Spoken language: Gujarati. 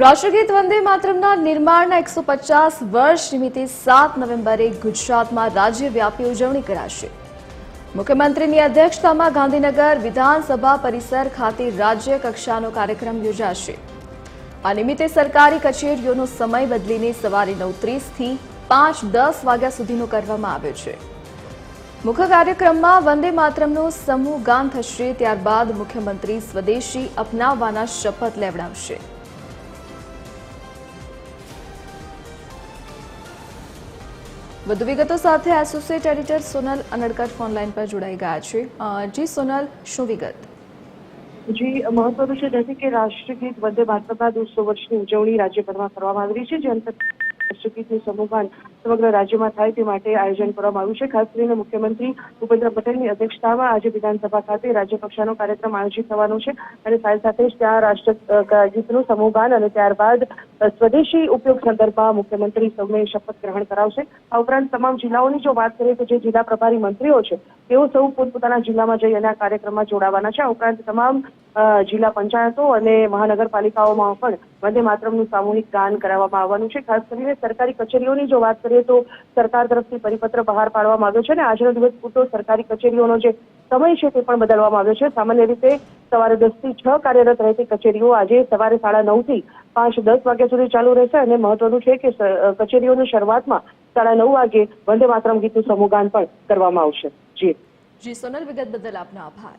રાષ્ટ્રગીત વંદે માતરમના નિર્માણના એકસો પચાસ વર્ષ નિમિત્તે સાત નવેમ્બરે ગુજરાતમાં રાજ્યવ્યાપી ઉજવણી કરાશે. મુખ્યમંત્રીની અધ્યક્ષતામાં ગાંધીનગર વિધાનસભા પરિસર ખાતે રાજ્ય કક્ષાનો કાર્યક્રમ યોજાશે. આ નિમિત્તે સરકારી કચેરીઓનો સમય બદલીને સવારે નવ ત્રીસથી પાંચ દસ વાગ્યા સુધીનો કરવામાં આવ્યો છે. મુખ્ય કાર્યક્રમમાં વંદે માતરમનું સમૂહ ગાન થશે, ત્યારબાદ મુખ્યમંત્રી સ્વદેશી અપનાવવાના શપથ લેવડાવશે. વધુ વિગતો સાથે associate editor Sonal Anadkat phone line પર જોડાઈ ગયા છે. જી સોનલ, શું વિગત? જી, મહત્વનું છે જેથી કે રાષ્ટ્રગીત વંદે માતરમના દોઢસો વર્ષની ઉજવણી રાજ્યભરમાં કરવામાં આવી રહી છે. જે અંતર્ગત રાષ્ટ્રગીતનું સમૂહગાન સમગ્ર રાજ્યમાં થાય તે માટે આયોજન કરવામાં આવ્યું છે. ખાસ કરીને મુખ્યમંત્રી ભૂપેન્દ્ર પટેલની અધ્યક્ષતામાં આજે વિધાનસભા ખાતે રાજ્ય કક્ષાનો કાર્યક્રમ આયોજિત થવાનો છે અને સાથે સાથે જ ત્યાં રાષ્ટ્રગીતનું સમૂહગાન અને ત્યારબાદ સ્વદેશી ઉપયોગ સંદર્ભમાં મુખ્યમંત્રી સૌને શપથ ગ્રહણ કરાવશે. આ ઉપરાંત તમામ જિલ્લાઓની જો વાત કરીએ તો જે જિલ્લા પ્રભારી મંત્રીઓ છે, તેઓ સૌ પોતપોતાના જિલ્લામાં જઈ અને આ કાર્યક્રમમાં જોડાવાના છે. આ ઉપરાંત તમામ જિલ્લા પંચાયતો અને મહાનગરપાલિકાઓમાં પણ વંદે માતરમનું સામૂહિક ગાન કરાવવામાં આવવાનું છે. ખાસ કરીને સરકારી કચેરીઓની જો વાત કરીએ તો સરકાર તરફથી પરિપત્ર બહાર પાડવામાં આવ્યો છે અને આજનો દિવસ પૂરતો સરકારી કચેરીઓનો જે સમય છે તે પણ બદલવામાં આવ્યો છે. સામાન્ય રીતે સવારે દસથી છ કાર્યરત રહેતી કચેરીઓ આજે સવારે સાડા નવથી પાંચ દસ વાગ્યા સુધી ચાલુ રહેશે અને મહત્વનું છે કે કચેરીઓની શરૂઆતમાં સાડા નવ વાગે વંદે માતરમ ગીતનું સમૂહગાન પણ કરવામાં આવશે. જી. જી, સોનલ વિગત બદલ આપનો આભાર.